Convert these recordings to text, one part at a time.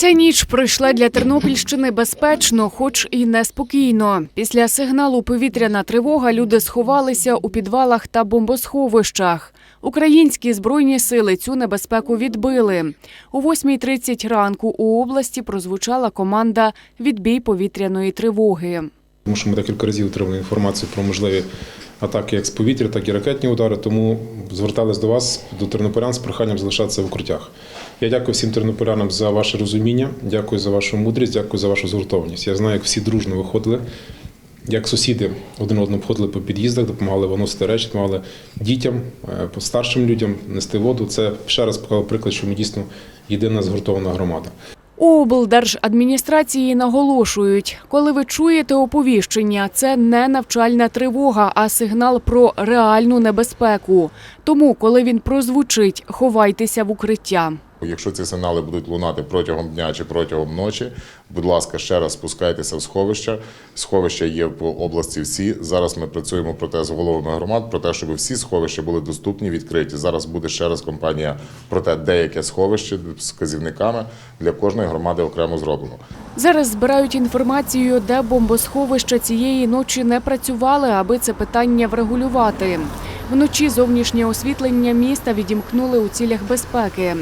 Ця ніч пройшла для Тернопільщини безпечно, хоч і неспокійно. Після сигналу повітряна тривога люди сховалися у підвалах та бомбосховищах. Українські збройні сили цю небезпеку відбили. О 8.30 ранку у області прозвучала команда «Відбій повітряної тривоги». Тому що ми декілька разів отримали інформацію про можливі атаки як з повітря, так і ракетні удари. Тому звертались до вас, до тернополян, з проханням залишатися в укриттях. Я дякую всім тернополянам за ваше розуміння, дякую за вашу мудрість, дякую за вашу згуртованість. Я знаю, як всі дружно виходили, як сусіди один одному обходили по під'їздах, допомагали виносити речі, допомагали дітям, е, старшим людям нести воду. Це ще раз показав приклад, що ми дійсно єдина згуртована громада. У облдержадміністрації наголошують, коли ви чуєте оповіщення, це не навчальна тривога, а сигнал про реальну небезпеку. Тому, коли він прозвучить, ховайтеся в укриття. Якщо ці сигнали будуть лунати протягом дня чи протягом ночі, будь ласка, ще раз спускайтеся в сховища. Сховища є по області всі. Зараз ми працюємо про те з головами громад, про те, щоб всі сховища були доступні, відкриті. Зараз буде ще раз компанія про те, деяке сховище з вказівниками для кожної громади окремо зроблено. Зараз збирають інформацію, де бомбосховища цієї ночі не працювали, аби це питання врегулювати. Вночі зовнішнє освітлення міста відімкнули у цілях безпеки.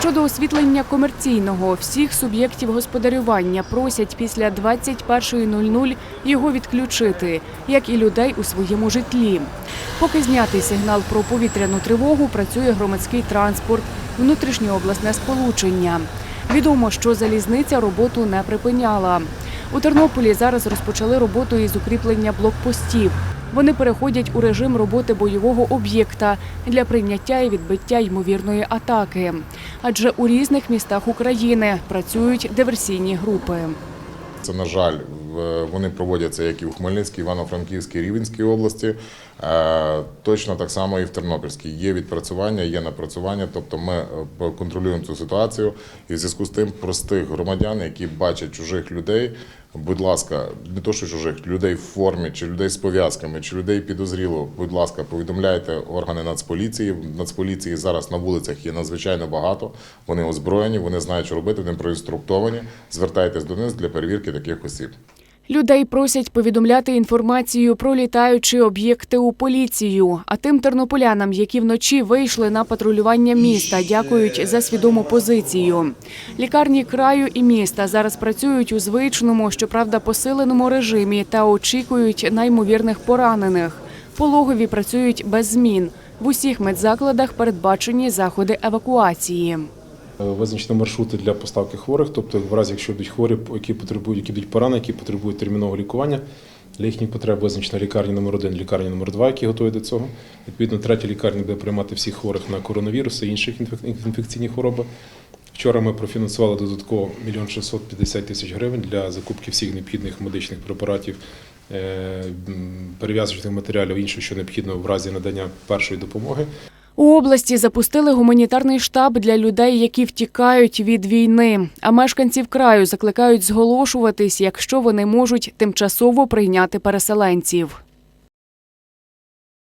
Щодо освітлення комерційного, всіх суб'єктів господарювання просять після 21.00 його відключити, як і людей у своєму житлі. Поки знятий сигнал про повітряну тривогу, працює громадський транспорт, внутрішньообласне сполучення. Відомо, що залізниця роботу не припиняла. У Тернополі зараз розпочали роботу із укріплення блокпостів. Вони переходять у режим роботи бойового об'єкта для прийняття і відбиття ймовірної атаки. Адже у різних містах України працюють диверсійні групи. Це, на жаль, вони проводяться як і в Хмельницькій, Івано-Франківській, Рівенській області. Е, Точно так само і в Тернопільській. Є відпрацювання, є напрацювання. Тобто ми е, контролюємо цю ситуацію. І в зв'язку з тим простих громадян, які бачать чужих людей, будь ласка, не то що чужих, людей в формі, чи людей з пов'язками, чи людей підозріло, будь ласка, повідомляйте органи Нацполіції. Нацполіції зараз на вулицях є надзвичайно багато. Вони озброєні, вони знають, що робити, вони проінструктовані. Звертайтесь до них для перевірки таких осіб. Людей просять повідомляти інформацію про літаючі об'єкти у поліцію. А тим тернополянам, які вночі вийшли на патрулювання міста, дякують за свідому позицію. Лікарні краю і міста зараз працюють у звичному, щоправда, посиленому режимі та очікують наймовірних поранених. Пологові працюють без змін. В усіх медзакладах передбачені заходи евакуації. Е, Визначено маршрути для поставки хворих, тобто в разі, якщо йдуть хворі, які потребують, які йдуть поранені, які потребують термінового лікування. Для їхніх потреб визначена лікарня номер 1 лікарня номер 2 які готові до цього. Відповідно, третя лікарня буде приймати всіх хворих на коронавірус і інші інфекційні хвороби. Вчора ми профінансували додатково 1 650 тисяч гривень для закупки всіх необхідних медичних препаратів, е, перев'язочних матеріалів, іншого, що необхідно в разі надання першої допомоги. У області запустили гуманітарний штаб для людей, які втікають від війни. А мешканців краю закликають зголошуватись, якщо вони можуть тимчасово прийняти переселенців.